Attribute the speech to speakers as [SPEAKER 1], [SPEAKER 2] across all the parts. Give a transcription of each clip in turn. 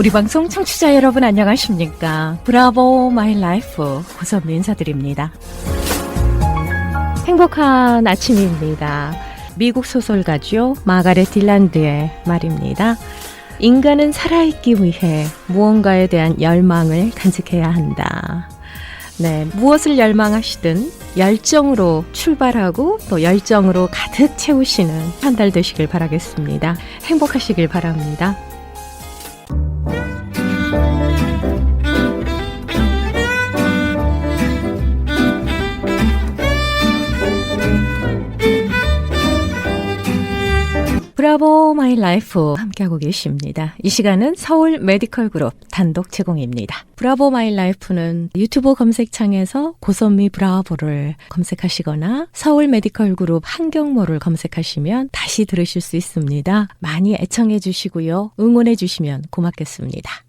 [SPEAKER 1] 우리 방송 청취자 여러분 안녕하십니까? 브라보 마이 라이프 고선미 인사드립니다. 행복한 아침입니다. 미국 소설가죠. 마가렛 딜란드의 말입니다. 인간은 살아있기 위해 무언가에 대한 열망을 간직해야 한다. 네, 무엇을 열망하시든 열정으로 출발하고 또 열정으로 가득 채우시는 한 달 되시길 바라겠습니다. 행복하시길 바랍니다. 브라보 마이 라이프 함께하고 계십니다. 이 시간은 서울 메디컬 그룹 단독 제공입니다. 브라보 마이 라이프는 유튜브 검색창에서 고선미 브라보를 검색하시거나 서울 메디컬 그룹 한경모를 검색하시면 다시 들으실 수 있습니다. 많이 애청해 주시고요. 응원해 주시면 고맙겠습니다.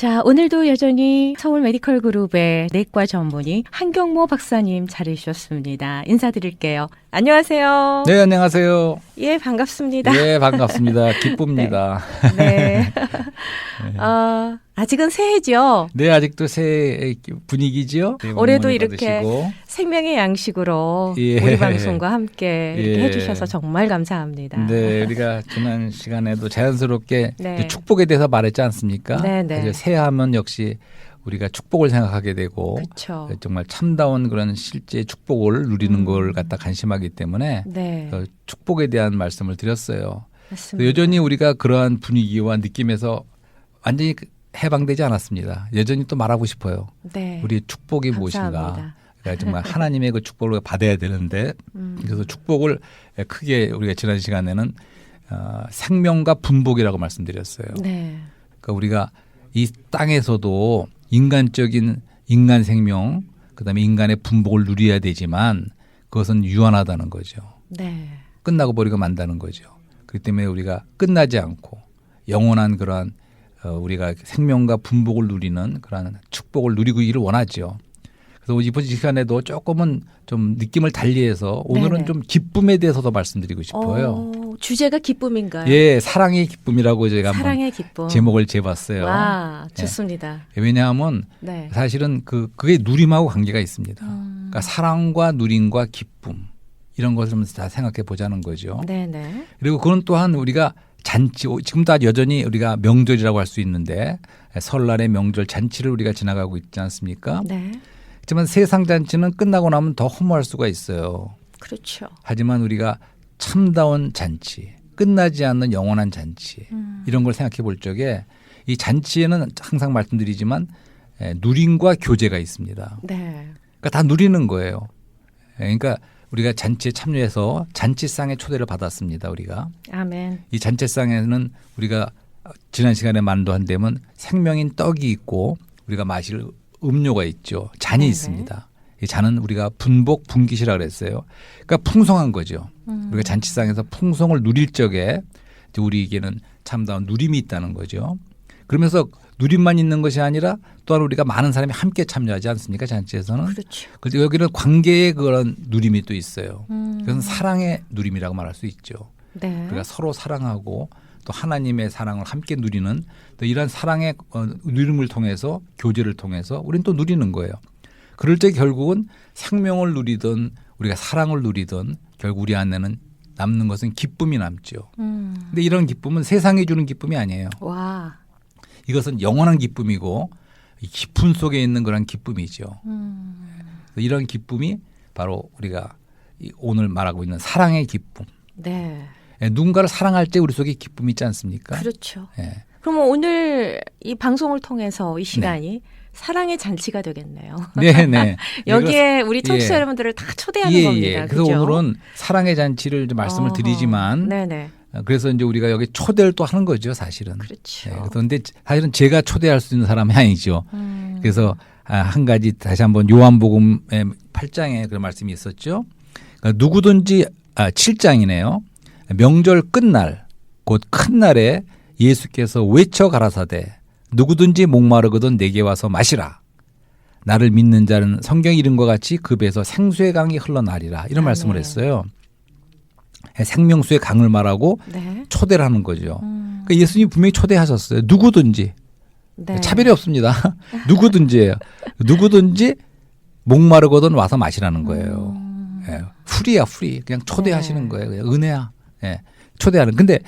[SPEAKER 1] 자, 오늘도 여전히 서울 메디컬 그룹의 내과 전문의 한경모 박사님 자리해 주셨습니다. 인사드릴게요. 안녕하세요.
[SPEAKER 2] 네, 안녕하세요.
[SPEAKER 1] 예, 반갑습니다.
[SPEAKER 2] 네, 반갑습니다. 기쁩니다.
[SPEAKER 1] 네. 어, 아직은 새해죠.
[SPEAKER 2] 네, 아직도 새 분위기죠. 네,
[SPEAKER 1] 올해도
[SPEAKER 2] 응원을
[SPEAKER 1] 이렇게
[SPEAKER 2] 받으시고.
[SPEAKER 1] 생명의 양식으로
[SPEAKER 2] 예.
[SPEAKER 1] 우리 방송과 함께 이렇게
[SPEAKER 2] 예.
[SPEAKER 1] 해주셔서 정말 감사합니다.
[SPEAKER 2] 네, 우리가 지난 시간에도 자연스럽게
[SPEAKER 1] 네.
[SPEAKER 2] 축복에 대해서 말했지 않습니까?
[SPEAKER 1] 네, 네.
[SPEAKER 2] 새하면 역시 우리가 축복을 생각하게 되고
[SPEAKER 1] 그렇죠.
[SPEAKER 2] 정말 참다운 그런 실제 축복을 누리는
[SPEAKER 1] 음.
[SPEAKER 2] 걸 갖다 관심하기 때문에
[SPEAKER 1] 네,
[SPEAKER 2] 어, 축복에 대한 말씀을 드렸어요.
[SPEAKER 1] 맞습니다.
[SPEAKER 2] 여전히 우리가 그러한 분위기와 느낌에서 완전히 해방되지 않았습니다. 여전히 또 말하고 싶어요.
[SPEAKER 1] 네,
[SPEAKER 2] 우리의 축복이 무엇인가.
[SPEAKER 1] 감사합니다.
[SPEAKER 2] 그러니까 정말 하나님의 그 축복을 받아야 되는데
[SPEAKER 1] 음,
[SPEAKER 2] 그래서 축복을 크게 우리가 지난 시간에는 어, 생명과 분복이라고 말씀드렸어요.
[SPEAKER 1] 네,
[SPEAKER 2] 그러니까 우리가 이 땅에서도 인간적인 인간 생명 그다음에 인간의 분복을 누려야 되지만 그것은 유한하다는 거죠.
[SPEAKER 1] 네,
[SPEAKER 2] 끝나고 버리고 만다는 거죠. 그렇기 때문에 우리가 끝나지 않고 영원한 그러한 어, 우리가 생명과 분복을 누리는 그러한 축복을 누리고 이를 원하죠. 그래서 이번 시간에도 조금은 좀 느낌을 달리해서 오늘은
[SPEAKER 1] 네네.
[SPEAKER 2] 좀 기쁨에 대해서도 말씀드리고 싶어요.
[SPEAKER 1] 어, 주제가 기쁨인가요?
[SPEAKER 2] 예, 사랑의 기쁨이라고 제가
[SPEAKER 1] 사랑의 기쁨.
[SPEAKER 2] 제목을 재봤어요.
[SPEAKER 1] 와,
[SPEAKER 2] 예.
[SPEAKER 1] 좋습니다.
[SPEAKER 2] 왜냐하면
[SPEAKER 1] 네.
[SPEAKER 2] 사실은 그 그게 누림하고 관계가 있습니다.
[SPEAKER 1] 음,
[SPEAKER 2] 그러니까 사랑과 누림과 기쁨 이런 것을 다 생각해 보자는 거죠.
[SPEAKER 1] 네, 네,
[SPEAKER 2] 그리고 그건 또한 우리가 잔치 지금도 여전히 우리가 명절이라고 할 수 있는데 설날의 명절 잔치를 우리가 지나가고 있지 않습니까?
[SPEAKER 1] 네,
[SPEAKER 2] 하지만 세상 잔치는 끝나고 나면 더 허무할 수가 있어요.
[SPEAKER 1] 그렇죠.
[SPEAKER 2] 하지만 우리가 참다운 잔치, 끝나지 않는 영원한 잔치
[SPEAKER 1] 음,
[SPEAKER 2] 이런 걸 생각해 볼 적에 이 잔치에는 항상 말씀드리지만 에, 누림과 교제가 있습니다.
[SPEAKER 1] 네,
[SPEAKER 2] 그러니까 다 누리는 거예요. 예, 그러니까 우리가 잔치에 참여해서 잔치상의 초대를 받았습니다. 우리가
[SPEAKER 1] 아멘.
[SPEAKER 2] 이 잔치상에는 우리가 지난 시간에 만도한 데면 생명인 떡이 있고 우리가 마실 음료가 있죠. 잔이
[SPEAKER 1] 네네.
[SPEAKER 2] 있습니다. 이 잔은 우리가 분복 분깃이라 그랬어요. 그러니까 풍성한 거죠.
[SPEAKER 1] 음,
[SPEAKER 2] 우리가 잔치상에서 풍성을 누릴 적에 우리에게는 참다운 누림이 있다는 거죠. 그러면서 누림만 있는 것이 아니라 또한 우리가 많은 사람이 함께 참여하지 않습니까? 잔치에서는.
[SPEAKER 1] 그렇죠.
[SPEAKER 2] 그래서 여기는 관계의 그런 누림이 또 있어요.
[SPEAKER 1] 음,
[SPEAKER 2] 그것은 사랑의 누림이라고 말할 수 있죠.
[SPEAKER 1] 네,
[SPEAKER 2] 우리가 서로 사랑하고 또 하나님의 사랑을 함께 누리는 또 이런 사랑의 어, 누림을 통해서 교제를 통해서 우리는 또 누리는 거예요. 그럴 때 결국은 생명을 누리든 우리가 사랑을 누리든 결국 우리 안에는 남는 것은 기쁨이 남죠.
[SPEAKER 1] 음,
[SPEAKER 2] 근데 이런 기쁨은 세상이 주는 기쁨이 아니에요.
[SPEAKER 1] 와,
[SPEAKER 2] 이것은 영원한 기쁨이고 이 깊은 속에 있는 그런 기쁨이죠.
[SPEAKER 1] 음,
[SPEAKER 2] 이런 기쁨이 바로 우리가 이 오늘 말하고 있는 사랑의 기쁨.
[SPEAKER 1] 네,
[SPEAKER 2] 예, 누군가를 사랑할 때 우리 속에 기쁨이 있지 않습니까?
[SPEAKER 1] 그렇죠.
[SPEAKER 2] 예.
[SPEAKER 1] 그러면 오늘 이 방송을 통해서 이 시간이 사랑의 잔치가 되겠네요.
[SPEAKER 2] 네, 네.
[SPEAKER 1] 여기에 우리 청취자
[SPEAKER 2] 예.
[SPEAKER 1] 여러분들을 다 초대하는
[SPEAKER 2] 예,
[SPEAKER 1] 겁니다.
[SPEAKER 2] 예. 그래서
[SPEAKER 1] 그죠?
[SPEAKER 2] 오늘은 사랑의 잔치를 말씀을
[SPEAKER 1] 어허.
[SPEAKER 2] 드리지만
[SPEAKER 1] 네네
[SPEAKER 2] 어, 그래서 이제 우리가 여기 초대를 또 하는 거죠, 사실은.
[SPEAKER 1] 그렇죠.
[SPEAKER 2] 예, 그런데 사실은 제가 초대할 수 있는 사람이 아니죠.
[SPEAKER 1] 음,
[SPEAKER 2] 그래서 아, 한 가지 다시 한번 요한복음의 8장에 그런 말씀이 있었죠. 그러니까 누구든지 아, 7장이네요. 명절 끝날 곧 큰 날에 예수께서 외쳐 가라사대 누구든지 목마르거든 내게 와서 마시라. 나를 믿는 자는 성경 이름과 같이 그 배에서 생수의 강이 흘러나리라 이런. 말씀을 했어요. 생명수의 강을 말하고
[SPEAKER 1] 네.
[SPEAKER 2] 초대를 하는 거죠.
[SPEAKER 1] 음,
[SPEAKER 2] 그러니까 예수님이 분명히 초대하셨어요. 누구든지
[SPEAKER 1] 네.
[SPEAKER 2] 차별이 없습니다. 누구든지예요. 누구든지 목마르거든 와서 마시라는 거예요.
[SPEAKER 1] 음.
[SPEAKER 2] 예, 풀이야 풀이 그냥 초대하시는
[SPEAKER 1] 네.
[SPEAKER 2] 거예요. 은혜야. 예, 초대하는. 근데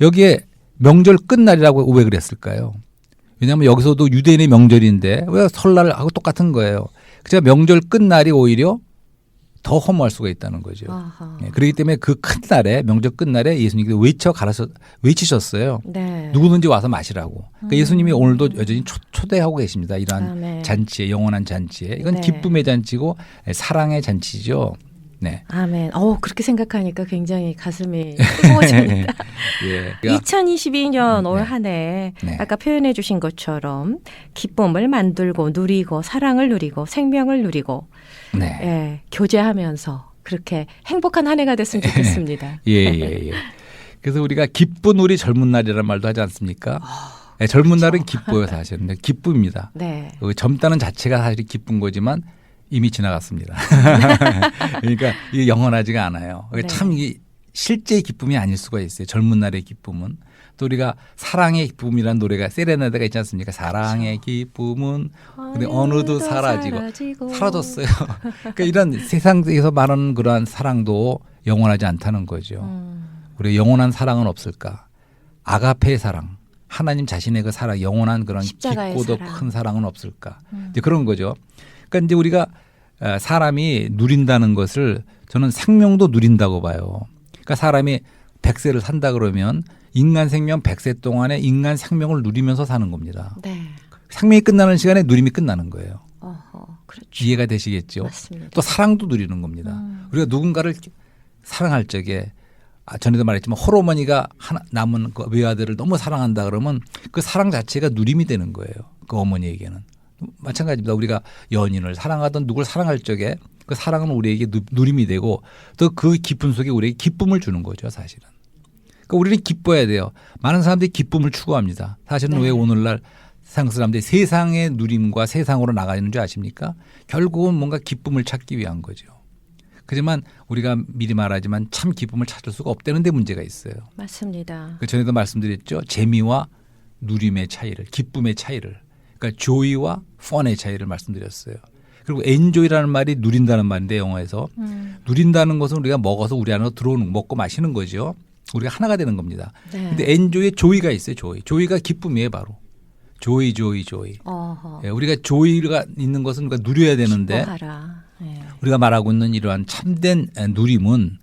[SPEAKER 2] 여기에 명절 끝날이라고 왜 그랬을까요? 왜냐하면 여기서도 유대인의 명절인데 왜 설날하고 똑같은 거예요. 그래서 명절 끝날이 오히려 더 허무할 수가 있다는 거죠. 예, 그렇기 때문에 그큰 날에 명절 끝날에 예수님께서 외쳐 가라서 외치셨어요.
[SPEAKER 1] 네.
[SPEAKER 2] 누구든지 와서 마시라고. 그러니까
[SPEAKER 1] 음.
[SPEAKER 2] 예수님이 오늘도 여전히 초, 초대하고 계십니다. 이러한. 잔치에 영원한 잔치에 이건
[SPEAKER 1] 네.
[SPEAKER 2] 기쁨의 잔치고 사랑의 잔치죠. 네.
[SPEAKER 1] 아멘. 어 그렇게 생각하니까 굉장히 가슴이 뜨거워집니다.
[SPEAKER 2] 예. 그러니까
[SPEAKER 1] 2022년 올
[SPEAKER 2] 네.
[SPEAKER 1] 한해
[SPEAKER 2] 네.
[SPEAKER 1] 아까 표현해 주신 것처럼 기쁨을 만들고 누리고 사랑을 누리고 생명을 누리고
[SPEAKER 2] 네.
[SPEAKER 1] 예, 교제하면서 그렇게 행복한 한 해가 됐으면 좋겠습니다.
[SPEAKER 2] 예, 예, 예. 그래서 우리가 기쁜 우리 젊은 날이라는 말도 하지 않습니까?
[SPEAKER 1] 아,
[SPEAKER 2] 예, 젊은
[SPEAKER 1] 그렇죠.
[SPEAKER 2] 날은 기뻐요, 사실은. 네, 기쁨입니다.
[SPEAKER 1] 네.
[SPEAKER 2] 그 젊다는 자체가 사실 기쁜 거지만 이미 지나갔습니다. 그러니까 이게 영원하지가 않아요. 그러니까
[SPEAKER 1] 네.
[SPEAKER 2] 참 이게 실제의 기쁨이 아닐 수가 있어요. 젊은 날의 기쁨은. 또 우리가 사랑의 기쁨이라는 노래가 세레나데가 있지 않습니까? 사랑의 기쁨은 근데 어느덧 사라지고 사라졌어요. 그러니까 이런 세상에서 말하는 그러한 사랑도 영원하지 않다는 거죠.
[SPEAKER 1] 음,
[SPEAKER 2] 우리 영원한 사랑은 없을까? 아가페의 사랑, 하나님 자신의 그 사랑, 영원한 그런 깊고도
[SPEAKER 1] 사랑.
[SPEAKER 2] 큰 사랑은 없을까?
[SPEAKER 1] 음.
[SPEAKER 2] 이제 그런 거죠. 그러니까 이제 우리가 어, 사람이 누린다는 것을 저는 생명도 누린다고 봐요. 그러니까 사람이 100세를 산다 그러면 인간 생명 100세 동안에 인간 생명을 누리면서 사는 겁니다.
[SPEAKER 1] 네.
[SPEAKER 2] 생명이 끝나는 시간에 누림이 끝나는 거예요.
[SPEAKER 1] 어허, 그렇죠.
[SPEAKER 2] 이해가 되시겠죠?
[SPEAKER 1] 맞습니다.
[SPEAKER 2] 또 사랑도 누리는 겁니다.
[SPEAKER 1] 음.
[SPEAKER 2] 우리가 누군가를 사랑할 적에 아, 전에도 말했지만 홀어머니가 하나 남은 그 외아들을 너무 사랑한다 그러면 그 사랑 자체가 누림이 되는 거예요. 그 어머니에게는 마찬가지입니다. 우리가 연인을 사랑하던 누굴 사랑할 적에 그 사랑은 우리에게 누, 누림이 되고 또 그 기쁨 속에 우리에게 기쁨을 주는 거죠, 사실은. 그러니까 우리는 기뻐야 돼요. 많은 사람들이 기쁨을 추구합니다. 사실은
[SPEAKER 1] 네.
[SPEAKER 2] 왜 오늘날 세상 사람들이 세상의 누림과 세상으로 나가는 줄 아십니까? 결국은 뭔가 기쁨을 찾기 위한 거죠. 하지만 우리가 미리 말하지만 참 기쁨을 찾을 수가 없다는 데 문제가 있어요.
[SPEAKER 1] 맞습니다.
[SPEAKER 2] 그 전에도 말씀드렸죠. 재미와 누림의 차이를, 기쁨의 차이를. 그러니까 조이와 펀의 차이를 말씀드렸어요. 그리고 엔조이라는 말이 누린다는 말인데 영어에서
[SPEAKER 1] 음,
[SPEAKER 2] 누린다는 것은 우리가 먹어서 우리 안으로 들어오는 먹고 마시는 거죠. 우리가 하나가 되는 겁니다.
[SPEAKER 1] 네.
[SPEAKER 2] 근데 엔조이에 조이가 있어요. 조이. 조이가 기쁨이에요, 바로. 조이, 조이, 조이. 예, 우리가 조이가 있는 것은 우리가 누려야 되는데.
[SPEAKER 1] 예.
[SPEAKER 2] 우리가 말하고 있는 이러한 참된 누림은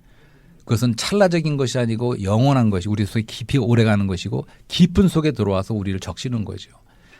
[SPEAKER 2] 그것은 찰나적인 것이 아니고 영원한 것이 우리 속에 깊이 오래가는 것이고 깊은 속에 들어와서 우리를 적시는 거죠.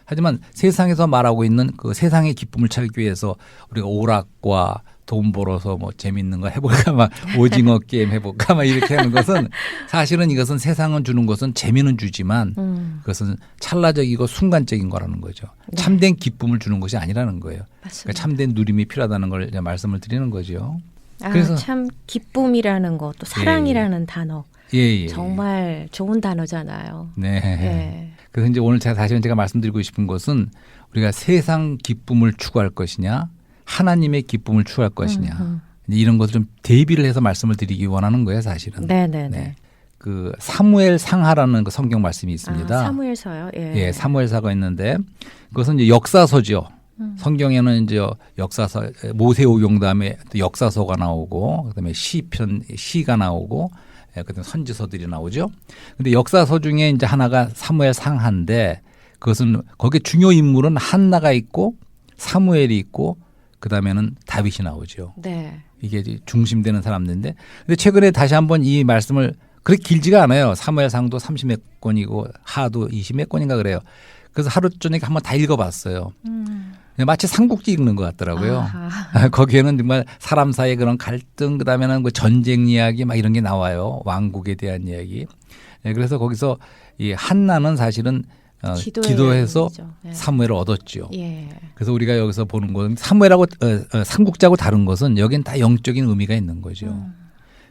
[SPEAKER 2] 하지만 세상에서 말하고 있는 그 세상의 기쁨을 찾기 위해서 우리가 오락과 돈 벌어서 뭐 재밌는 거 해볼까 막 오징어 게임 해볼까 막 이렇게 하는 것은 사실은 이것은 세상은 주는 것은 재미는 주지만
[SPEAKER 1] 음,
[SPEAKER 2] 그것은 찰나적이고 순간적인 거라는 거죠.
[SPEAKER 1] 네.
[SPEAKER 2] 참된 기쁨을 주는 것이 아니라는 거예요. 그러니까 참된 누림이 필요하다는 걸 이제 말씀을 드리는 거죠.
[SPEAKER 1] 아,
[SPEAKER 2] 그래서-
[SPEAKER 1] 참 기쁨이라는 것, 또 사랑이라는 단어
[SPEAKER 2] 예, 예.
[SPEAKER 1] 정말 좋은 단어잖아요.
[SPEAKER 2] 네.
[SPEAKER 1] 예.
[SPEAKER 2] 그래서 이제 오늘 제가 다시 제가 말씀드리고 싶은 것은 우리가 세상 기쁨을 추구할 것이냐, 하나님의 기쁨을 추구할 것이냐,
[SPEAKER 1] 음,
[SPEAKER 2] 이제 이런 것을 좀 대비를 해서 말씀을 드리기 원하는 거예요, 사실은.
[SPEAKER 1] 음. 네네네.
[SPEAKER 2] 네. 그 사무엘 상하라는 그 성경 말씀이 있습니다.
[SPEAKER 1] 아, 사무엘서요. 예.
[SPEAKER 2] 예, 사무엘사가 있는데 그것은 이제 역사서죠.
[SPEAKER 1] 음.
[SPEAKER 2] 성경에는 이제 역사서 모세오경 다음에 또 역사서가 나오고 그다음에 시편 시가 나오고 예, 그다음에 선지서들이 나오죠. 근데 역사서 중에 이제 하나가 사무엘 상하인데 그것은 거기에 중요 인물은 한나가 있고 사무엘이 있고 그다음에는 다윗이 나오죠.
[SPEAKER 1] 네.
[SPEAKER 2] 이게 이제 중심되는 사람들인데 근데 최근에 다시 한번 이 말씀을 그렇게 길지가 않아요. 사무엘상도 30몇 권이고 하도 20몇 권인가 그래요. 그래서 하루 저녁에 한번 다 읽어봤어요.
[SPEAKER 1] 음.
[SPEAKER 2] 마치 삼국지 읽는 것 같더라고요.
[SPEAKER 1] 아하.
[SPEAKER 2] 거기에는 정말 사람 사이의 그런 갈등 그 다음에는 그 전쟁 이야기 막 이런 게 나와요. 왕국에 대한 이야기. 예, 그래서 거기서 이 한나는 사실은 어, 기도해서.
[SPEAKER 1] 예.
[SPEAKER 2] 사무엘을 얻었죠.
[SPEAKER 1] 예.
[SPEAKER 2] 그래서 우리가 여기서 보는 것은 사무엘하고 어, 어, 삼국지하고 다른 것은 여긴 다 영적인 의미가 있는 거죠.
[SPEAKER 1] 음.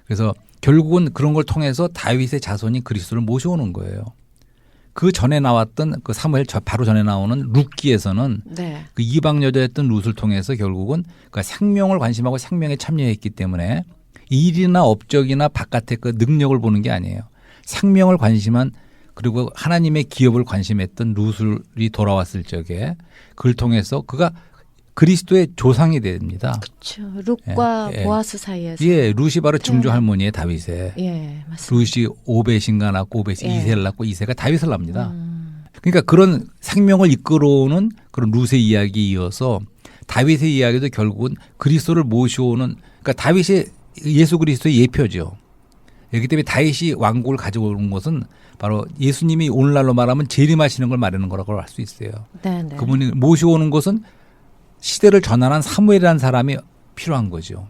[SPEAKER 2] 그래서 결국은 그런 걸 통해서 다윗의 자손이 그리스도를 모셔오는 거예요. 그 전에 나왔던 그 사무엘 저- 바로 전에 나오는 룻기에서는
[SPEAKER 1] 네.
[SPEAKER 2] 그 이방 여자였던 룻을 통해서 결국은 그 생명을 관심하고 생명에 참여했기 때문에 일이나 업적이나 바깥의 그 능력을 보는 게 아니에요. 생명을 관심한 그리고 하나님의 기업을 관심했던 루술이 돌아왔을 적에 그를 통해서 그가 그리스도의 조상이 됩니다.
[SPEAKER 1] 그렇죠. 룩과
[SPEAKER 2] 예, 예.
[SPEAKER 1] 보아스 사이에서
[SPEAKER 2] 예, 루시 바로 증조 할머니의 다윗의
[SPEAKER 1] 예, 맞습니다.
[SPEAKER 2] 루시 오벳인가 낳고 오벳이
[SPEAKER 1] 예.
[SPEAKER 2] 이세를 낳고 이세가 다윗을 낳습니다.
[SPEAKER 1] 음,
[SPEAKER 2] 그러니까 그런 생명을 이끌어오는 그런 루스의 이야기에 이어서 다윗의 이야기도 결국은 그리스도를 모셔오는 그러니까 다윗이 예수 그리스도의 예표죠. 그렇기 때문에 다윗이 왕국을 가져오는 것은 바로 예수님이 오늘날로 말하면 재림하시는 걸 말하는 거라고 할 수 있어요.
[SPEAKER 1] 네, 네.
[SPEAKER 2] 그분이 모셔오는 것은 시대를 전환한 사무엘이라는 사람이 필요한 거죠.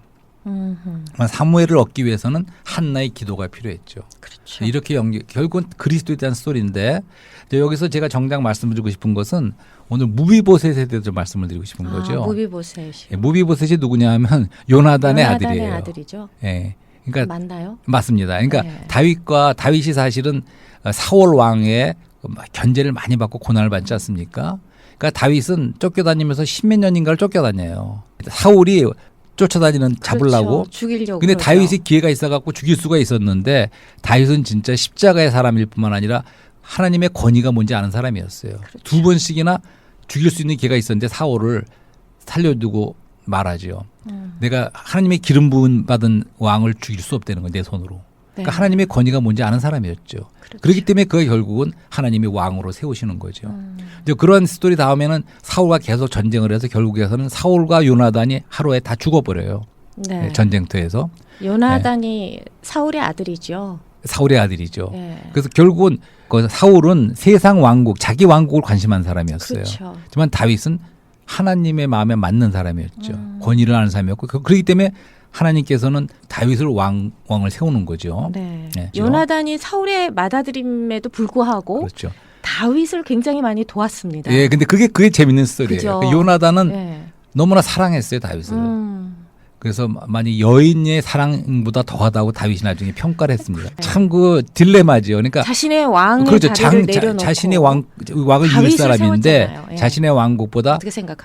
[SPEAKER 1] 음흠,
[SPEAKER 2] 사무엘을 얻기 위해서는 한나의 기도가 필요했죠.
[SPEAKER 1] 그렇죠.
[SPEAKER 2] 이렇게 연결 결국은 그리스도에 대한 스토리인데 여기서 제가 정작 말씀드리고 싶은 것은 오늘 무비보셋에 대해서 말씀을 드리고 싶은 거죠.
[SPEAKER 1] 아, 무비보셋이
[SPEAKER 2] 예, 무비보셋이 누구냐 하면 요나단의 아들이에요.
[SPEAKER 1] 아들이죠.
[SPEAKER 2] 예. 그러니까
[SPEAKER 1] 맞나요?
[SPEAKER 2] 맞습니다. 그러니까
[SPEAKER 1] 네.
[SPEAKER 2] 다윗과 다윗이 사실은 사월 왕의 견제를 많이 받고 고난을 받지 않습니까? 그러니까 다윗은 쫓겨다니면서 십몇 년인가를 쫓겨다녀요. 사울이 쫓아다니는 잡으려고
[SPEAKER 1] 그렇죠. 죽이려고.
[SPEAKER 2] 근데
[SPEAKER 1] 그러죠.
[SPEAKER 2] 다윗이 기회가 있어 갖고 죽일 수가 있었는데 다윗은 진짜 십자가의 사람일 뿐만 아니라 하나님의 권위가 뭔지 아는 사람이었어요.
[SPEAKER 1] 그렇죠.
[SPEAKER 2] 두 번씩이나 죽일 수 있는 기회가 있었는데 사울을 살려두고 말하죠.
[SPEAKER 1] 음,
[SPEAKER 2] 내가 하나님의 기름 부은 받은 왕을 죽일 수 없다는 거내 손으로.
[SPEAKER 1] 네.
[SPEAKER 2] 그러니까 하나님의 권위가 뭔지 아는 사람이었죠.
[SPEAKER 1] 그렇죠.
[SPEAKER 2] 그렇기 때문에 그가 결국은 하나님의 왕으로 세우시는 거죠.
[SPEAKER 1] 음,
[SPEAKER 2] 이제 그런 스토리 다음에는 사울과 계속 전쟁을 해서 결국에서는 사울과 요나단이 하루에 다 죽어버려요.
[SPEAKER 1] 네.
[SPEAKER 2] 전쟁터에서
[SPEAKER 1] 요나단이 사울의 아들이죠.
[SPEAKER 2] 사울의 아들이죠.
[SPEAKER 1] 예.
[SPEAKER 2] 그래서 결국은 그 사울은 세상 왕국, 자기 왕국을 관심한 사람이었어요.
[SPEAKER 1] 그렇죠.
[SPEAKER 2] 하지만 다윗은 하나님의 마음에 맞는 사람이었죠.
[SPEAKER 1] 음.
[SPEAKER 2] 권위를 아는 사람이었고 그- 그렇기 때문에 하나님께서는 다윗을 왕 왕을 세우는 거죠.
[SPEAKER 1] 네.
[SPEAKER 2] 네.
[SPEAKER 1] 요나단이 사울의 맏아들임에도 불구하고
[SPEAKER 2] 그렇죠.
[SPEAKER 1] 다윗을 굉장히 많이 도왔습니다.
[SPEAKER 2] 예, 근데 그게 그게 재밌는 스토리예요.
[SPEAKER 1] 그죠.
[SPEAKER 2] 그 요나단은
[SPEAKER 1] 예.
[SPEAKER 2] 너무나 사랑했어요 다윗을.
[SPEAKER 1] 음,
[SPEAKER 2] 그래서 많이 여인의 사랑보다 더하다고 다윗이 나중에 평가를 했습니다.
[SPEAKER 1] 그래요.
[SPEAKER 2] 참그 딜레마죠. 그러니까
[SPEAKER 1] 자신의 왕의
[SPEAKER 2] 그렇죠. 장, 자, 자신의 왕 왕을
[SPEAKER 1] 다윗을
[SPEAKER 2] 사람인데.
[SPEAKER 1] 예.
[SPEAKER 2] 자신의 왕국보다?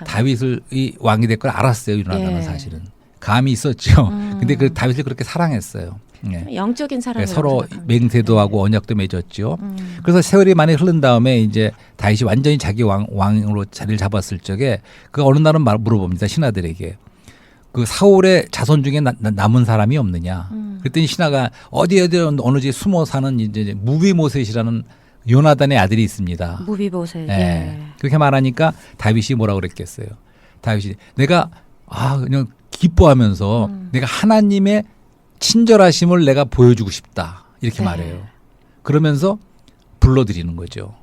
[SPEAKER 2] 다윗을 이 왕이 될 걸 알았어요. 요나단은
[SPEAKER 1] 예.
[SPEAKER 2] 사실은 감이 있었죠.
[SPEAKER 1] 음.
[SPEAKER 2] 근데 그 다윗을 그렇게 사랑했어요. 예.
[SPEAKER 1] 영적인 사랑을
[SPEAKER 2] 서로 맹세도 하고 언약도 맺었죠.
[SPEAKER 1] 음,
[SPEAKER 2] 그래서 세월이 많이 흐른 다음에 이제 다윗이 완전히 자기 왕, 왕으로 자리를 잡았을 적에 그 어느 날은 말- 물어봅니다 신하들에게 그 사울의 자손 중에 나- 나- 남은 사람이 없느냐.
[SPEAKER 1] 음.
[SPEAKER 2] 그랬더니 신하가 어디 어디 어느 집 숨어 사는 이제 무비모셋이라는 요나단의 아들이 있습니다.
[SPEAKER 1] 무비보셋.
[SPEAKER 2] 예.
[SPEAKER 1] 예.
[SPEAKER 2] 그렇게 말하니까 다윗이 뭐라고 그랬겠어요. 다윗이 내가 아 그냥 기뻐하면서
[SPEAKER 1] 음.
[SPEAKER 2] 내가 하나님의 친절하심을 내가 보여주고 싶다 이렇게
[SPEAKER 1] 네.
[SPEAKER 2] 말해요. 그러면서 불러들이는 거죠.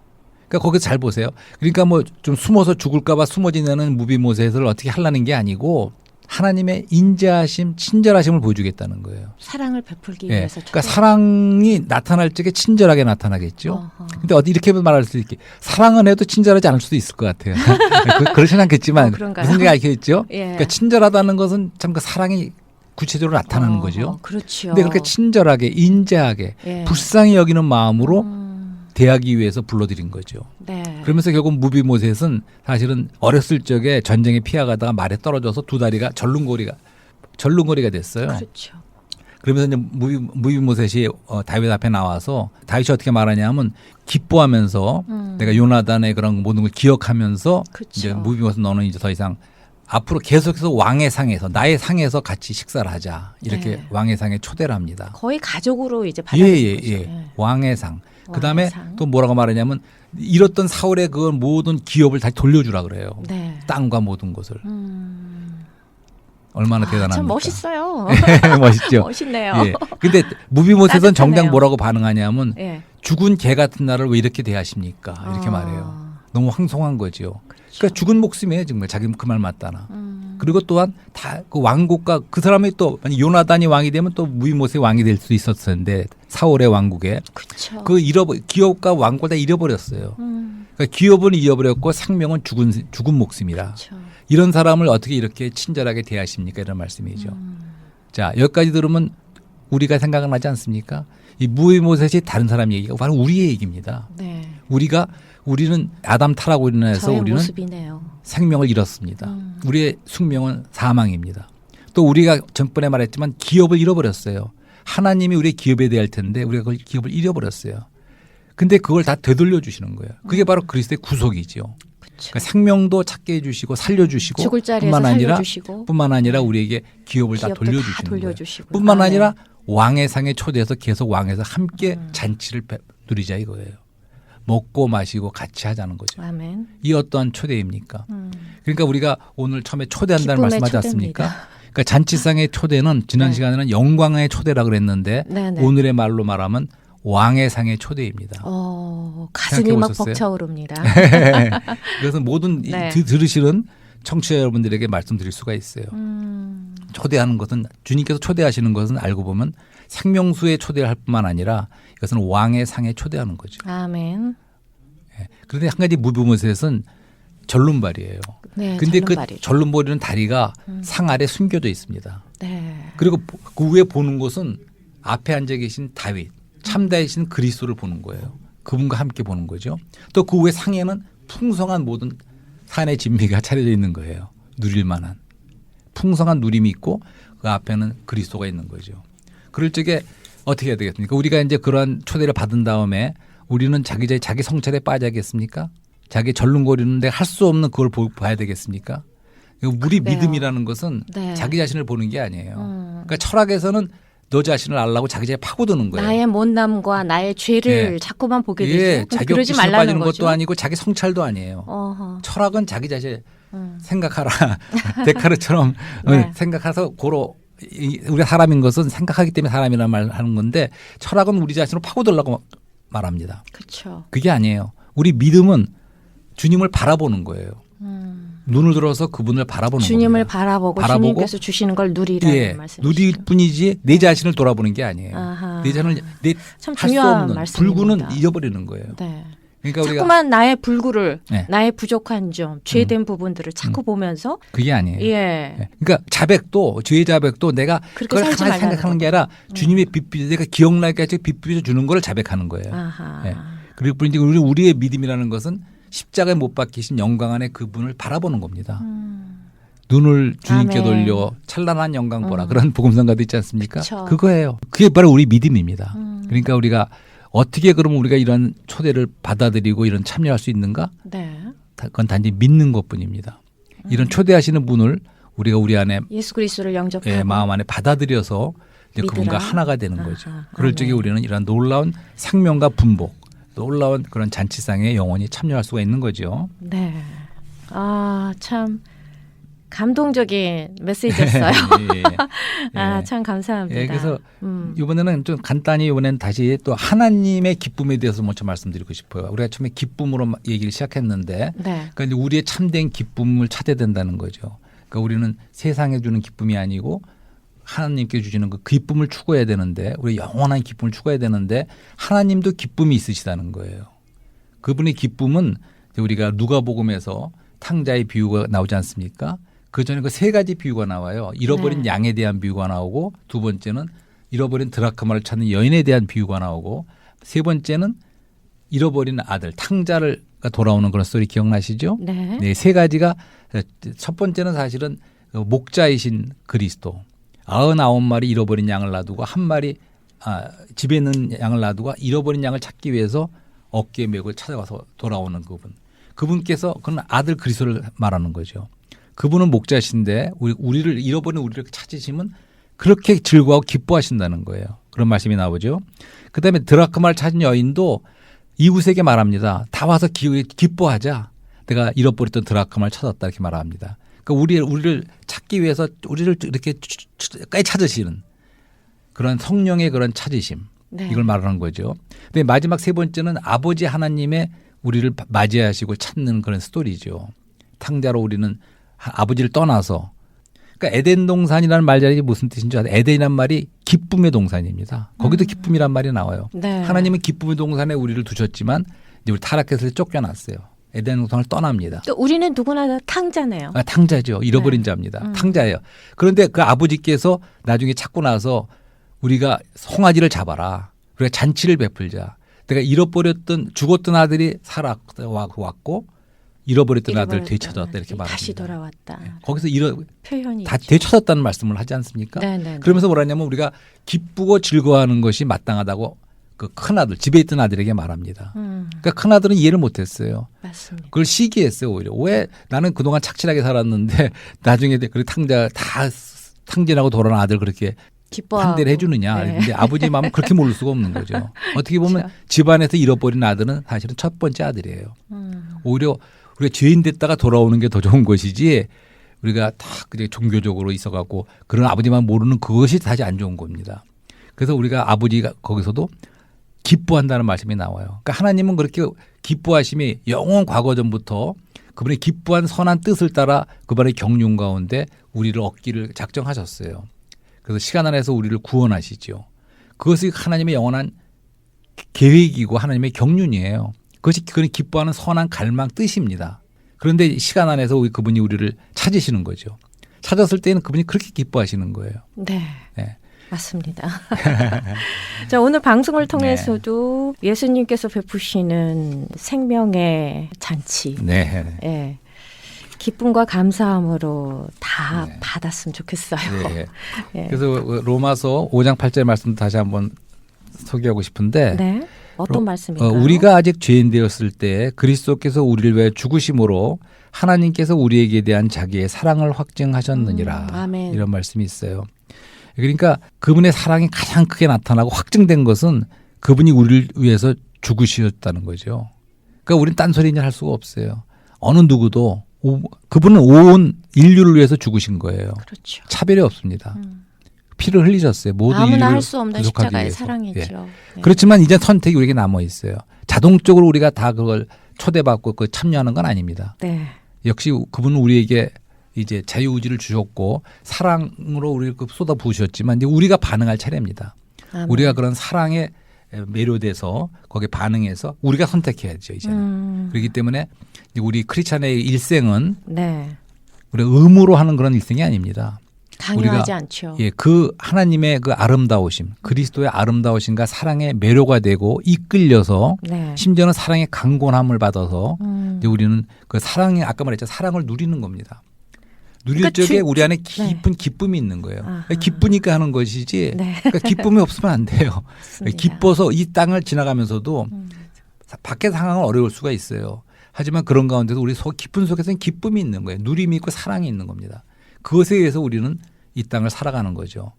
[SPEAKER 2] 그러니까 거기서 잘 보세요. 그러니까 뭐 좀 숨어서 죽을까봐 숨어 지내는 무비모셋을 어떻게 하려는 게 아니고 하나님의 인자하심, 친절하심을 보여주겠다는 거예요.
[SPEAKER 1] 사랑을 베풀기
[SPEAKER 2] 예.
[SPEAKER 1] 위해서.
[SPEAKER 2] 그러니까 사랑이 나타날 적에 친절하게 나타나겠죠.
[SPEAKER 1] 어허.
[SPEAKER 2] 근데 어디 이렇게 말할 수 있게 사랑은 해도 친절하지 않을 수도 있을 것 같아요. 그, 그렇진 않겠지만
[SPEAKER 1] 어, 그런가요?
[SPEAKER 2] 무슨 얘기 알겠죠?
[SPEAKER 1] 예.
[SPEAKER 2] 그러니까 친절하다는 것은 참 그 사랑이 구체적으로 나타나는
[SPEAKER 1] 어허,
[SPEAKER 2] 거죠.
[SPEAKER 1] 그렇죠.
[SPEAKER 2] 근데 그렇게 친절하게 인자하게
[SPEAKER 1] 예.
[SPEAKER 2] 불쌍히 여기는 마음으로
[SPEAKER 1] 음,
[SPEAKER 2] 대하기 위해서 불러들인 거죠.
[SPEAKER 1] 네.
[SPEAKER 2] 그러면서 결국 무비모셋은 사실은 어렸을 적에 전쟁에 피해가다가 말에 떨어져서 두 다리가 절름거리가 절름거리가 됐어요.
[SPEAKER 1] 그렇죠.
[SPEAKER 2] 그러면서 이제 무비, 무비모셋이 어, 다윗 앞에 나와서 다윗이 어떻게 말하냐면 기뻐하면서
[SPEAKER 1] 음.
[SPEAKER 2] 내가 요나단의 그런 모든 걸 기억하면서
[SPEAKER 1] 그쵸.
[SPEAKER 2] 이제 무비모셋 너는 이제 더 이상 앞으로 계속해서 왕의 상에서 나의 상에서 같이 식사를 하자 이렇게
[SPEAKER 1] 네.
[SPEAKER 2] 왕의 상에 초대를 합니다.
[SPEAKER 1] 거의 가족으로 이제
[SPEAKER 2] 예,
[SPEAKER 1] 받아들인
[SPEAKER 2] 예,
[SPEAKER 1] 거죠.
[SPEAKER 2] 예. 왕의 상. 그 다음에
[SPEAKER 1] 상.
[SPEAKER 2] 또 뭐라고 말하냐면 잃었던 사울의 그 모든 기업을 다시 돌려주라 그래요.
[SPEAKER 1] 네.
[SPEAKER 2] 땅과 모든 것을.
[SPEAKER 1] 음.
[SPEAKER 2] 얼마나
[SPEAKER 1] 아,
[SPEAKER 2] 대단합니까?
[SPEAKER 1] 참 멋있어요.
[SPEAKER 2] 멋있죠.
[SPEAKER 1] 멋있네요.
[SPEAKER 2] 예. 근데
[SPEAKER 1] 따뜻하네요.
[SPEAKER 2] 정작 뭐라고 반응하냐면
[SPEAKER 1] 예.
[SPEAKER 2] 죽은 개 같은 나를 왜 이렇게 대하십니까? 이렇게
[SPEAKER 1] 아,
[SPEAKER 2] 말해요. 너무 황송한 거죠.
[SPEAKER 1] 그렇죠.
[SPEAKER 2] 그러니까 죽은 목숨이에요, 정말. 자기 그 말 맞다나.
[SPEAKER 1] 음.
[SPEAKER 2] 그리고 또한 다 그 왕국과 그 사람이 또 요나단이 왕이 되면 또 무비모셋이 왕이 될 수 있었을 텐데 사울의 왕국에
[SPEAKER 1] 그렇죠.
[SPEAKER 2] 그 잃어버 기업과 왕국을 다 잃어버렸어요.
[SPEAKER 1] 음.
[SPEAKER 2] 그러니까 기업은 잃어버렸고 생명은 죽은 죽은 목숨이라
[SPEAKER 1] 그렇죠.
[SPEAKER 2] 이런 사람을 어떻게 이렇게 친절하게 대하십니까 이런 말씀이죠.
[SPEAKER 1] 음.
[SPEAKER 2] 자 여기까지 들으면 우리가 생각나지 않습니까? 이 무비모셋이 다른 사람 얘기가 바로 우리의 얘기입니다.
[SPEAKER 1] 네.
[SPEAKER 2] 우리가 우리는 아담 타락으로 인해서 우리는
[SPEAKER 1] 모습이네요.
[SPEAKER 2] 생명을 잃었습니다.
[SPEAKER 1] 음.
[SPEAKER 2] 우리의 숙명은 사망입니다. 또 우리가 전번에 말했지만 기업을 잃어버렸어요. 하나님이 우리의 기업에 대할 텐데 우리가 그 기업을 잃어버렸어요. 근데 그걸 다 되돌려 주시는 거예요. 그게 바로 그리스도의 구속이지요. 그러니까 생명도 찾게 해주시고 살려주시고 뿐만 아니라
[SPEAKER 1] 살려주시고
[SPEAKER 2] 뿐만 아니라 우리에게 기업을 다 돌려주시는 거예요.
[SPEAKER 1] 돌려주시고
[SPEAKER 2] 뿐만
[SPEAKER 1] 아멘.
[SPEAKER 2] 아니라 왕의 상에 초대해서 계속 왕에서 함께
[SPEAKER 1] 음.
[SPEAKER 2] 잔치를 배- 누리자 이거예요. 먹고 마시고 같이 하자는 거죠.
[SPEAKER 1] 아멘.
[SPEAKER 2] 이 어떠한 초대입니까?
[SPEAKER 1] 음.
[SPEAKER 2] 그러니까 우리가 오늘 처음에 초대한다는 말씀하지
[SPEAKER 1] 초대입니다.
[SPEAKER 2] 않습니까? 그러니까 잔치상의 초대는 지난
[SPEAKER 1] 네.
[SPEAKER 2] 시간에는 영광의 초대라 그랬는데
[SPEAKER 1] 네 네.
[SPEAKER 2] 오늘의 말로 말하면 왕의 상의 초대입니다.
[SPEAKER 1] 어, 가슴이 막? 벅차오릅니다.
[SPEAKER 2] 그래서 모든 이
[SPEAKER 1] 네.
[SPEAKER 2] 드- 들으시는 청취자 여러분들에게 말씀드릴 수가 있어요.
[SPEAKER 1] 음,
[SPEAKER 2] 초대하는 것은 주님께서 초대하시는 것은 알고 보면 생명수에 초대할 뿐만 아니라 이것은 왕의 상에 초대하는 거죠.
[SPEAKER 1] 아멘.
[SPEAKER 2] 예. 그런데 한 가지 무브무셋은 전론발이에요.
[SPEAKER 1] 네,
[SPEAKER 2] 근데 그
[SPEAKER 1] 절름발이죠.
[SPEAKER 2] 전론벌이는 다리가
[SPEAKER 1] 음.
[SPEAKER 2] 상 아래 숨겨져 있습니다.
[SPEAKER 1] 네.
[SPEAKER 2] 그리고 보- 그 위에 보는 것은 앞에 앉아 계신 다윗, 참다이신 그리스도를 보는 거예요. 그분과 함께 보는 거죠. 또 그 위에 상에는 풍성한 모든 산의 진미가 차려져 있는 거예요. 누릴 만한 풍성한 누림이 있고 그 앞에는 그리스도가 있는 거죠. 그럴 적에 어떻게 해야 되겠습니까? 우리가 이제 그러한 초대를 받은 다음에 우리는 자기 자 자기 성찰에 빠져야겠습니까? 자기 절름거리는데 할 수 없는 그걸 보, 봐야 되겠습니까? 우리
[SPEAKER 1] 그래요.
[SPEAKER 2] 믿음이라는 것은
[SPEAKER 1] 네.
[SPEAKER 2] 자기 자신을 보는 게 아니에요.
[SPEAKER 1] 음.
[SPEAKER 2] 그러니까 철학에서는 너 자신을 알라고 자기 자신을 파고드는 거예요.
[SPEAKER 1] 나의 못남과 나의 죄를
[SPEAKER 2] 예.
[SPEAKER 1] 자꾸만 보게 되죠.
[SPEAKER 2] 예, 자기
[SPEAKER 1] 그러지 말라는
[SPEAKER 2] 빠지는
[SPEAKER 1] 거죠.
[SPEAKER 2] 것도 아니고 자기 성찰도 아니에요.
[SPEAKER 1] 어허.
[SPEAKER 2] 철학은 자기 자신
[SPEAKER 1] 음.
[SPEAKER 2] 생각하라. 데카르처럼
[SPEAKER 1] 네.
[SPEAKER 2] 어, 생각해서 고로 이- 우리가 사람인 것은 생각하기 때문에 사람이라는 말 하는 건데 철학은 우리 자신을 파고들라고 말합니다.
[SPEAKER 1] 그렇죠.
[SPEAKER 2] 그게 아니에요. 우리 믿음은 주님을 바라보는 거예요.
[SPEAKER 1] 음.
[SPEAKER 2] 눈을 들어서 그분을 바라보는
[SPEAKER 1] 주님을
[SPEAKER 2] 겁니다.
[SPEAKER 1] 바라보고,
[SPEAKER 2] 바라보고
[SPEAKER 1] 주님께서 주시는 걸 누리라는
[SPEAKER 2] 예,
[SPEAKER 1] 말씀이시죠.
[SPEAKER 2] 누릴 뿐이지 내 자신을 돌아보는 게 아니에요.
[SPEAKER 1] 아하.
[SPEAKER 2] 내 자신을 내참할수
[SPEAKER 1] 중요한
[SPEAKER 2] 없는
[SPEAKER 1] 말씀입니다.
[SPEAKER 2] 불구는 잊어버리는 거예요.
[SPEAKER 1] 네.
[SPEAKER 2] 그러니까 우리가
[SPEAKER 1] 자꾸만 나의 불구를,
[SPEAKER 2] 네.
[SPEAKER 1] 나의 부족한 점, 죄된 부분들을 자꾸 보면서
[SPEAKER 2] 그게 아니에요.
[SPEAKER 1] 예.
[SPEAKER 2] 예. 그러니까 자백도 죄의 자백도 내가
[SPEAKER 1] 그렇게
[SPEAKER 2] 그걸
[SPEAKER 1] 말라는
[SPEAKER 2] 생각하는 게 아니라 주님의 빛비 내가 기억나게 빛비춰 주는 걸 자백하는 거예요. 예. 그리고 이제 우리 우리의 믿음이라는 것은 십자가에 못 박히신 영광 안에 그분을 바라보는 겁니다.
[SPEAKER 1] 음.
[SPEAKER 2] 눈을 주님께
[SPEAKER 1] 아멘.
[SPEAKER 2] 돌려 찬란한 영광 보라
[SPEAKER 1] 음.
[SPEAKER 2] 그런 복음성가도 있지 않습니까?
[SPEAKER 1] 그쵸.
[SPEAKER 2] 그거예요. 그게 바로 우리 믿음입니다.
[SPEAKER 1] 음.
[SPEAKER 2] 그러니까 우리가 어떻게 그러면 우리가 이런 초대를 받아들이고 이런 참여할 수 있는가?
[SPEAKER 1] 네.
[SPEAKER 2] 그건 단지 믿는 것뿐입니다. 이런 초대하시는 분을 우리가 우리 안에
[SPEAKER 1] 예수 그리스도를 영접하고
[SPEAKER 2] 예, 마음 안에 받아들여서 이제
[SPEAKER 1] 믿으라.
[SPEAKER 2] 그분과 하나가 되는 거죠.
[SPEAKER 1] 아하,
[SPEAKER 2] 그럴 적에. 우리는 이런 놀라운 생명과 분복, 놀라운 그런 잔치상에 영원히 참여할 수가 있는 거죠.
[SPEAKER 1] 네. 아, 참 감동적인 메시지였어요.
[SPEAKER 2] 예,
[SPEAKER 1] 아,
[SPEAKER 2] 예.
[SPEAKER 1] 참 감사합니다.
[SPEAKER 2] 예, 그래서
[SPEAKER 1] 음.
[SPEAKER 2] 이번에는 좀 간단히 이번엔 다시 또 하나님의 기쁨에 대해서 먼저 말씀드리고 싶어요. 우리가 처음에 기쁨으로 마- 얘기를 시작했는데,
[SPEAKER 1] 네.
[SPEAKER 2] 그러니까 우리의 참된 기쁨을 찾아야 된다는 거죠. 그러니까 우리는 세상에 주는 기쁨이 아니고 하나님께 주시는 그 기쁨을 추구해야 되는데, 우리 영원한 기쁨을 추구해야 되는데 하나님도 기쁨이 있으시다는 거예요. 그분의 기쁨은 우리가 누가복음에서 탕자의 비유가 나오지 않습니까? 그 전에 그 세 가지 비유가 나와요. 잃어버린
[SPEAKER 1] 네.
[SPEAKER 2] 양에 대한 비유가 나오고 두 번째는 잃어버린 드라크마를 찾는 여인에 대한 비유가 나오고 세 번째는 잃어버린 아들 탕자를 돌아오는 그런 스토리 기억나시죠?
[SPEAKER 1] 네.
[SPEAKER 2] 네, 세 가지가 첫 번째는 사실은 그 목자이신 그리스도. 아흔아홉 마리 잃어버린 양을 놔두고 한 마리 아, 집에 있는 양을 놔두고 잃어버린 양을 찾기 위해서 어깨에 메고 찾아가서 돌아오는 그분. 그분께서 그는 아들 그리스도를 말하는 거죠. 그분은 목자신데 우리 우리를 잃어버린 우리를 찾으시면 그렇게 즐거워하고 기뻐하신다는 거예요. 그런 말씀이 나오죠. 그다음에 드라크마를 찾은 여인도 이웃에게 말합니다. 다 와서 기, 기뻐하자. 내가 잃어버렸던 드라크마를 찾았다 이렇게 말합니다. 그러니까 우리 우리를 찾기 위해서 우리를 이렇게 까지 찾으시는 그런 성령의 그런 찾으심
[SPEAKER 1] 네.
[SPEAKER 2] 이걸 말하는 거죠. 근데 마지막 세 번째는 아버지 하나님의 우리를 맞이하시고 찾는 그런 스토리죠. 탕자로 우리는 하- 아버지를 떠나서 그러니까 에덴 동산이라는 말자리 무슨 뜻인 줄 알아요? 에덴이란 말이 기쁨의 동산입니다. 거기도 기쁨이란 말이 나와요.
[SPEAKER 1] 네.
[SPEAKER 2] 하나님은 기쁨의 동산에 우리를 두셨지만 이제 우리 타락해서 쫓겨났어요. 에덴 동산을 떠납니다.
[SPEAKER 1] 또 우리는 누구나 다 탕자네요.
[SPEAKER 2] 아, 탕자죠. 잃어버린
[SPEAKER 1] 네.
[SPEAKER 2] 자입니다.
[SPEAKER 1] 음.
[SPEAKER 2] 탕자예요. 그런데 그 아버지께서 나중에 찾고 나서 우리가 송아지를 잡아라. 우리가 잔치를 베풀자. 내가 잃어버렸던 죽었던 아들이 살아왔고 잃어버렸던 아들
[SPEAKER 1] 잃어버렸던
[SPEAKER 2] 되찾았다 이렇게 말합니다.
[SPEAKER 1] 다시 돌아왔다.
[SPEAKER 2] 거기서 잃어
[SPEAKER 1] 표현이
[SPEAKER 2] 다. 되찾았다는 말씀을 하지 않습니까?
[SPEAKER 1] 네, 네, 네.
[SPEAKER 2] 그러면서 뭐라냐면 우리가 기쁘고 즐거워하는 것이 마땅하다고 그 큰아들 집에 있던 아들에게 말합니다.
[SPEAKER 1] 음,
[SPEAKER 2] 그러니까 큰아들은 이해를 못했어요.
[SPEAKER 1] 맞습니다.
[SPEAKER 2] 그걸 시기했어요 오히려 왜 나는 그동안 착실하게 살았는데 나중에 그 탕자 다 탕진하고 돌아온 아들 그렇게
[SPEAKER 1] 기뻐하고.
[SPEAKER 2] 환대를 해주느냐
[SPEAKER 1] 네.
[SPEAKER 2] 근데 아버지 마음은 그렇게 모를 수가 없는 거죠 어떻게 보면
[SPEAKER 1] 그렇죠.
[SPEAKER 2] 집안에서 잃어버린 아들은 사실은 첫 번째 아들이에요
[SPEAKER 1] 음,
[SPEAKER 2] 오히려 우리가 죄인 됐다가 돌아오는 게 더 좋은 것이지 우리가 다 그냥 종교적으로 있어갖고 그런 아버지만 모르는 그것이 다시 안 좋은 겁니다. 그래서 우리가 아버지가 거기서도 기뻐한다는 말씀이 나와요. 그러니까 하나님은 그렇게 기뻐하심이 영원 과거 전부터 그분의 기뻐한 선한 뜻을 따라 그분의 경륜 가운데 우리를 얻기를 작정하셨어요. 그래서 시간 안에서 우리를 구원하시죠. 그것이 하나님의 영원한 계획이고 하나님의 경륜이에요. 그것이 그는 기뻐하는 선한 갈망 뜻입니다. 그런데 시간 안에서 우리 그분이 우리를 찾으시는 거죠. 찾았을 때는 그분이 그렇게 기뻐하시는 거예요.
[SPEAKER 1] 네.
[SPEAKER 2] 네.
[SPEAKER 1] 맞습니다. 자, 오늘 방송을 통해서도 예수님께서 베푸시는 생명의 잔치.
[SPEAKER 2] 네.
[SPEAKER 1] 예. 기쁨과 감사함으로 다
[SPEAKER 2] 네.
[SPEAKER 1] 받았으면 좋겠어요.
[SPEAKER 2] 네.
[SPEAKER 1] 예.
[SPEAKER 2] 그래서 로마서 5장 8절 말씀 다시 한번 소개하고 싶은데
[SPEAKER 1] 네. 어떤
[SPEAKER 2] 로-
[SPEAKER 1] 말씀인가요?
[SPEAKER 2] 어, 우리가 아직 죄인 되었을 때 그리스도께서 우리를 위해 죽으심으로 하나님께서 우리에게 대한 자기의 사랑을 확증하셨느니라
[SPEAKER 1] 음.
[SPEAKER 2] 이런 말씀이 있어요. 그러니까 그분의 사랑이 가장 크게 나타나고 확증된 것은 그분이 우리를 위해서 죽으셨다는 거죠. 그러니까 우리는 딴소리 할 수가 없어요. 어느 누구도 오- 그분은 온 인류를 위해서 죽으신 거예요.
[SPEAKER 1] 그렇죠.
[SPEAKER 2] 차별이 없습니다.
[SPEAKER 1] 음.
[SPEAKER 2] 피를 흘리셨어요. 모든
[SPEAKER 1] 아무나 할 수 없는 십자가의
[SPEAKER 2] 위해서. 예.
[SPEAKER 1] 사랑이죠. 네.
[SPEAKER 2] 그렇지만 이제 선택이 우리에게 남아 있어요. 자동적으로 우리가 다 그걸 초대받고 그 참여하는 건 아닙니다.
[SPEAKER 1] 네.
[SPEAKER 2] 역시 그분은 우리에게 이제 자유의지를 주셨고 사랑으로 우리를 그 쏟아 부으셨지만 이제 우리가 반응할 차례입니다.
[SPEAKER 1] 아멘.
[SPEAKER 2] 우리가 그런 사랑에 매료돼서 거기에 반응해서 우리가 선택해야죠 이제는.
[SPEAKER 1] 음.
[SPEAKER 2] 그렇기 때문에 우리 크리스찬의 일생은
[SPEAKER 1] 네.
[SPEAKER 2] 우리 의무로 하는 그런 일생이 아닙니다. 우리가-
[SPEAKER 1] 않죠.
[SPEAKER 2] 예, 그 하나님의 그 아름다우심, 그리스도의 아름다우심과 사랑의 매료가 되고 이끌려서
[SPEAKER 1] 네.
[SPEAKER 2] 심지어는 사랑의 강권함을 받아서
[SPEAKER 1] 음.
[SPEAKER 2] 이제 우리는 그 사랑이 아까 말했죠 사랑을 누리는 겁니다. 누릴
[SPEAKER 1] 그러니까
[SPEAKER 2] 적에
[SPEAKER 1] 주-
[SPEAKER 2] 우리 안에 깊은 기쁨이 있는 거예요.
[SPEAKER 1] 아하.
[SPEAKER 2] 기쁘니까 하는 것이지.
[SPEAKER 1] 네.
[SPEAKER 2] 그러니까 기쁨이 없으면 안 돼요.
[SPEAKER 1] 맞습니다.
[SPEAKER 2] 기뻐서 이 땅을 지나가면서도
[SPEAKER 1] 음.
[SPEAKER 2] 밖의 상황은 어려울 수가 있어요. 하지만 그런 가운데도 우리 속 깊은 속에서는 기쁨이 있는 거예요. 누림이 있고 사랑이 있는 겁니다. 그것에 의해서 우리는 이 땅을 살아가는 거죠.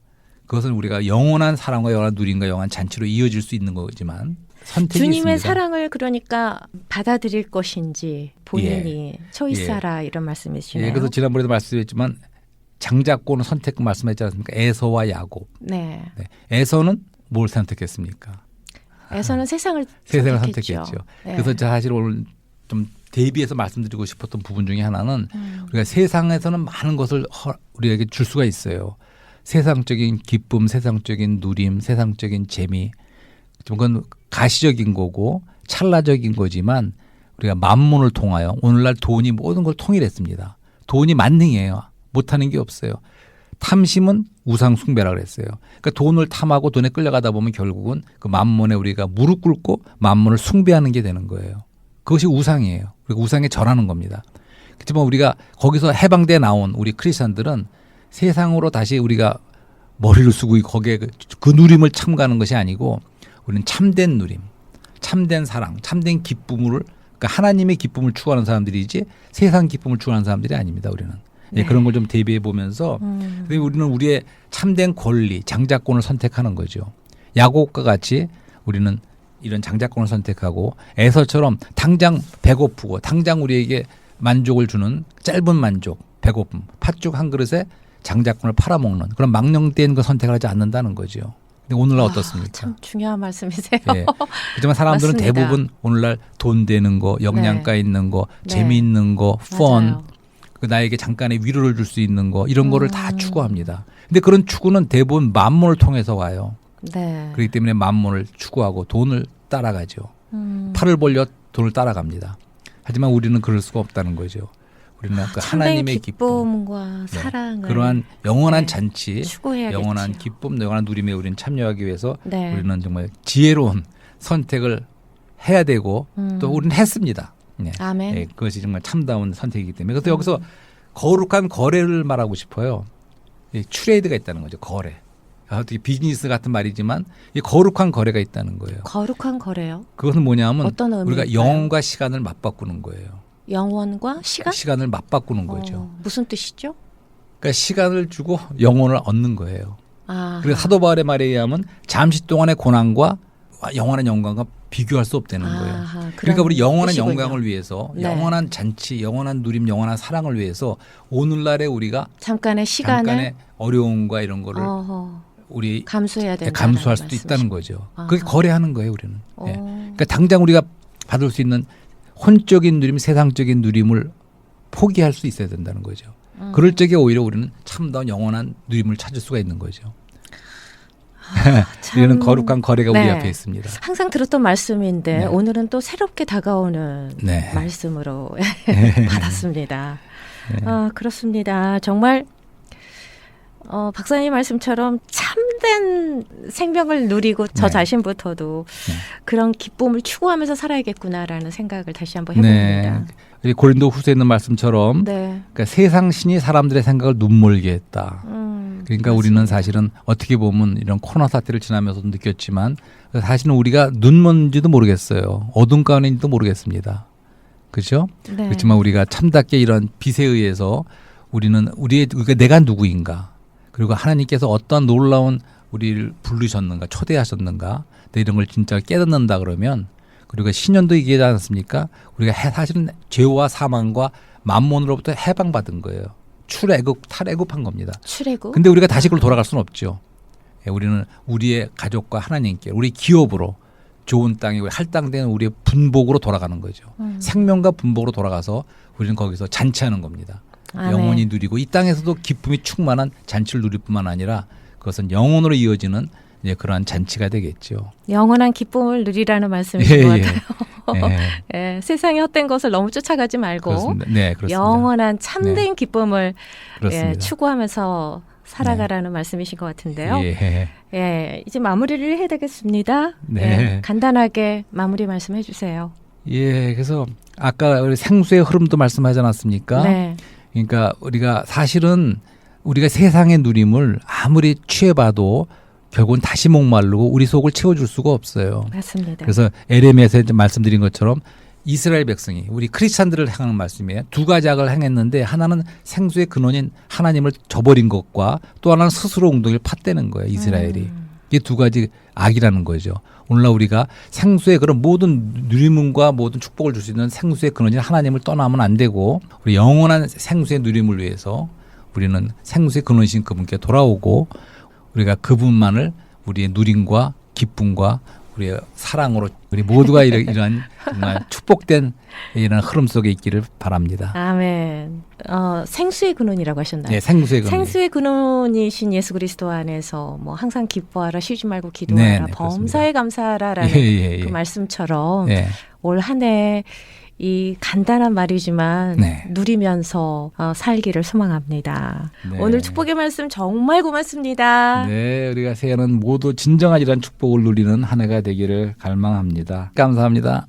[SPEAKER 2] 그것은 우리가 영원한 사랑과 영원한 누림과 영원한 잔치로 이어질 수 있는 거지만
[SPEAKER 1] 주님의
[SPEAKER 2] 있습니다.
[SPEAKER 1] 사랑을 그러니까 받아들일 것인지 본인이 초이스하라 이런 말씀이시네요.
[SPEAKER 2] 예, 그래서 지난번에도 말씀했지만 장자권은 선택 말씀했지 않습니까? 에서와 야곱.
[SPEAKER 1] 네.
[SPEAKER 2] 네. 에서는 뭘 선택했습니까?
[SPEAKER 1] 에서는 세상을
[SPEAKER 2] 세상을
[SPEAKER 1] 선택했죠.
[SPEAKER 2] 선택했죠.
[SPEAKER 1] 네.
[SPEAKER 2] 그래서 사실 오늘 좀 대비해서 말씀드리고 싶었던 부분 중에 하나는
[SPEAKER 1] 음.
[SPEAKER 2] 우리가 세상에서는 많은 것을 허- 우리에게 줄 수가 있어요. 세상적인 기쁨, 세상적인 누림, 세상적인 재미. 좀 그건 가시적인 거고 찰나적인 거지만 우리가 만문을 통하여 오늘날 돈이 모든 걸 통일했습니다. 돈이 만능이에요. 못하는 게 없어요. 탐심은 우상 숭배라 그랬어요. 그러니까 돈을 탐하고 돈에 끌려가다 보면 결국은 그 만문에 우리가 무릎 꿇고 만문을 숭배하는 게 되는 거예요. 그것이 우상이에요. 그리고 우상에 절하는 겁니다. 그렇지만 우리가 거기서 해방돼 나온 우리 크리스천들은 세상으로 다시 우리가 머리를 쓰고 거기에 그, 그 누림을 참가하는 것이 아니고 우리는 참된 누림, 참된 사랑, 참된 기쁨을 그러니까 하나님의 기쁨을 추구하는 사람들이지 세상 기쁨을 추구하는 사람들이 아닙니다. 우리는 예,
[SPEAKER 1] 네.
[SPEAKER 2] 그런 걸 좀 대비해 보면서
[SPEAKER 1] 음.
[SPEAKER 2] 그리고 우리는 우리의 참된 권리, 장자권을 선택하는 거죠. 야곱과 같이 우리는 이런 장자권을 선택하고 에서처럼 당장 배고프고 당장 우리에게 만족을 주는 짧은 만족, 배고픔, 팥죽 한 그릇에 장자권을 팔아먹는 그런 망령된 그 선택을 하지 않는다는 거죠. 근데 오늘날
[SPEAKER 1] 아,
[SPEAKER 2] 어떻습니까?
[SPEAKER 1] 참 중요한 말씀이세요.
[SPEAKER 2] 예. 하지만 사람들은
[SPEAKER 1] 맞습니다.
[SPEAKER 2] 대부분 오늘날 돈 되는 거, 영양가 있는 거,
[SPEAKER 1] 네.
[SPEAKER 2] 재미있는 거, 펀. 그 나에게 잠깐의 위로를 줄 수 있는 거 이런 거를 다
[SPEAKER 1] 음.
[SPEAKER 2] 추구합니다. 근데 그런 추구는 대부분 만문을 통해서 와요.
[SPEAKER 1] 네.
[SPEAKER 2] 그렇기 때문에 만문을 추구하고 돈을 따라가죠.
[SPEAKER 1] 음.
[SPEAKER 2] 팔을 벌려 돈을 따라갑니다. 하지만 우리는 그럴 수가 없다는 거죠. 우리는 그
[SPEAKER 1] 참된
[SPEAKER 2] 하나님의 기쁨,
[SPEAKER 1] 기쁨과
[SPEAKER 2] 네.
[SPEAKER 1] 사랑을
[SPEAKER 2] 그러한 영원한
[SPEAKER 1] 네.
[SPEAKER 2] 잔치,
[SPEAKER 1] 추구해야겠죠.
[SPEAKER 2] 영원한 기쁨, 영원한 누림에 우리는 참여하기 위해서
[SPEAKER 1] 네.
[SPEAKER 2] 우리는 정말 지혜로운 선택을 해야 되고
[SPEAKER 1] 음.
[SPEAKER 2] 또 우리는 했습니다. 네.
[SPEAKER 1] 아멘.
[SPEAKER 2] 예, 그것이 정말 참다운 선택이기 때문에. 그래서 여기서 거룩한 거래를 말하고 싶어요. 이 트레이드가 있다는 거죠. 거래. 어떻게 비즈니스 같은 말이지만 이 거룩한 거래가 있다는 거예요.
[SPEAKER 1] 거룩한 거래요.
[SPEAKER 2] 그것은 뭐냐면? 우리가 영혼과 시간을 맞바꾸는 거예요.
[SPEAKER 1] 영원과 시간?
[SPEAKER 2] 시간을 맞바꾸는 거죠.
[SPEAKER 1] 어, 무슨 뜻이죠?
[SPEAKER 2] 그러니까 시간을 주고 영혼을 얻는 거예요.
[SPEAKER 1] 아,
[SPEAKER 2] 그래서 사도 바울의 말에 의하면 잠시 동안의 고난과 영원한 영광과 비교할 수 없다는 거예요. 그러니까 우리 영원한
[SPEAKER 1] 뜻이군요.
[SPEAKER 2] 영광을 위해서
[SPEAKER 1] 네.
[SPEAKER 2] 영원한 잔치, 영원한 누림, 영원한 사랑을 위해서 오늘날에 우리가
[SPEAKER 1] 잠깐의 시간에
[SPEAKER 2] 잠깐의 어려움과 이런 거를
[SPEAKER 1] 어허,
[SPEAKER 2] 우리
[SPEAKER 1] 감수해야 된다.
[SPEAKER 2] 감수할 수도 있다는 거죠. 그게. 거래하는 거예요, 우리는.
[SPEAKER 1] 어.
[SPEAKER 2] 예. 그러니까 당장 우리가 받을 수 있는 혼적인 누림, 세상적인 누림을 포기할 수 있어야 된다는 거죠.
[SPEAKER 1] 음.
[SPEAKER 2] 그럴 적에 오히려 우리는 참다운 영원한 누림을 찾을 수가 있는 거죠.
[SPEAKER 1] 참
[SPEAKER 2] 이런 거룩한 거래가 우리
[SPEAKER 1] 네.
[SPEAKER 2] 앞에 있습니다.
[SPEAKER 1] 항상 들었던 말씀인데
[SPEAKER 2] 네.
[SPEAKER 1] 오늘은 또 새롭게 다가오는
[SPEAKER 2] 네.
[SPEAKER 1] 말씀으로 받았습니다.
[SPEAKER 2] 네.
[SPEAKER 1] 아, 그렇습니다. 정말 어, 박사님 말씀처럼 참된 생명을 누리고 저
[SPEAKER 2] 네.
[SPEAKER 1] 자신부터도
[SPEAKER 2] 네.
[SPEAKER 1] 그런 기쁨을 추구하면서 살아야겠구나라는 생각을 다시 한번
[SPEAKER 2] 네.
[SPEAKER 1] 해봅니다.
[SPEAKER 2] 이 고린도 후서에 있는 말씀처럼
[SPEAKER 1] 네.
[SPEAKER 2] 그러니까 세상 신이 사람들의 생각을 눈멀게 했다.
[SPEAKER 1] 음,
[SPEAKER 2] 그러니까 우리는 사실은 어떻게 보면 이런 코로나 사태를 지나면서도 느꼈지만 사실은 우리가 눈먼지도 모르겠어요. 어둠 가운데인지도 모르겠습니다. 그렇죠?
[SPEAKER 1] 네.
[SPEAKER 2] 그렇지만 우리가 참답게 이런 빛에 의해서 우리는 우리의 우리가 내가 누구인가 그리고 하나님께서 어떤 놀라운 우리를 부르셨는가 초대하셨는가 네, 이런 걸 진짜 깨닫는다 그러면 그리고 신년도 얘기하지 않습니까? 우리가 해- 사실은 죄와 사망과 만몬으로부터 해방받은 거예요. 출애굽 탈애굽한 겁니다.
[SPEAKER 1] 출애굽.
[SPEAKER 2] 근데 우리가 다시 그걸 돌아갈 수는 없죠. 예, 우리는 우리의 가족과 하나님께 우리 기업으로 좋은 땅에 우리 할당되는 우리의 분복으로 돌아가는 거죠.
[SPEAKER 1] 음.
[SPEAKER 2] 생명과 분복으로 돌아가서 우리는 거기서 잔치하는 겁니다.
[SPEAKER 1] 아,
[SPEAKER 2] 영원히
[SPEAKER 1] 네.
[SPEAKER 2] 누리고 이 땅에서도 기쁨이 충만한 잔치를 누릴 뿐만 아니라 그것은 영원으로 이어지는 이제 그러한 잔치가 되겠죠.
[SPEAKER 1] 영원한 기쁨을 누리라는 말씀이신 것 같아요.
[SPEAKER 2] 예.
[SPEAKER 1] 예, 세상의 헛된 것을 너무 쫓아가지 말고
[SPEAKER 2] 그렇습니다. 네, 그렇습니다.
[SPEAKER 1] 영원한 참된 기쁨을
[SPEAKER 2] 그렇습니다.
[SPEAKER 1] 예, 추구하면서 살아가라는 말씀이신 것 같은데요.
[SPEAKER 2] 예.
[SPEAKER 1] 예, 이제 마무리를 해야 되겠습니다.
[SPEAKER 2] 네.
[SPEAKER 1] 예, 간단하게 마무리 말씀해 주세요.
[SPEAKER 2] 예, 그래서 아까 우리 생수의 흐름도 말씀하지 않았습니까?
[SPEAKER 1] 네.
[SPEAKER 2] 그러니까 우리가 사실은 우리가 세상의 누림을 아무리 취해봐도 결국은 다시 목마르고 우리 속을 채워줄 수가 없어요.
[SPEAKER 1] 맞습니다.
[SPEAKER 2] 그래서 에레미야에서 이제 말씀드린 것처럼 이스라엘 백성이 우리 크리스찬들을 향하는 말씀이에요. 두 가지 악을 행했는데 하나는 생수의 근원인 하나님을 저버린 것과 또 하나는 스스로 웅덩이를 팠대는 거예요. 이스라엘이.
[SPEAKER 1] 음,
[SPEAKER 2] 이게 두 가지 악이라는 거죠. 오늘날 우리가 생수의 그런 모든 누림과 모든 축복을 줄 수 있는 생수의 근원인 하나님을 떠나면 안 되고 우리 영원한 생수의 누림을 위해서 우리는 생수의 근원이신 그분께 돌아오고 우리가 그분만을 우리의 누림과 기쁨과 우리의 사랑으로 우리 모두가 이러한 정말 축복된 이런 흐름 속에 있기를 바랍니다.
[SPEAKER 1] 아멘. 어, 생수의 근원이라고 하셨나요?
[SPEAKER 2] 예, 생수의 근원.
[SPEAKER 1] 생수의 근원이신 예수 그리스도 안에서 뭐 항상 기뻐하라 쉬지 말고
[SPEAKER 2] 네,
[SPEAKER 1] 기도하라
[SPEAKER 2] 네, 그렇습니다.
[SPEAKER 1] 범사에 감사하라라는
[SPEAKER 2] 예, 예, 예.
[SPEAKER 1] 그 말씀처럼
[SPEAKER 2] 예.
[SPEAKER 1] 올한해 이 간단한 말이지만
[SPEAKER 2] 네.
[SPEAKER 1] 누리면서 어, 살기를 소망합니다.
[SPEAKER 2] 네.
[SPEAKER 1] 오늘 축복의 말씀 정말 고맙습니다.
[SPEAKER 2] 네, 우리가 새해는 모두 진정한 이런 축복을 누리는 한 해가 되기를 갈망합니다. 감사합니다.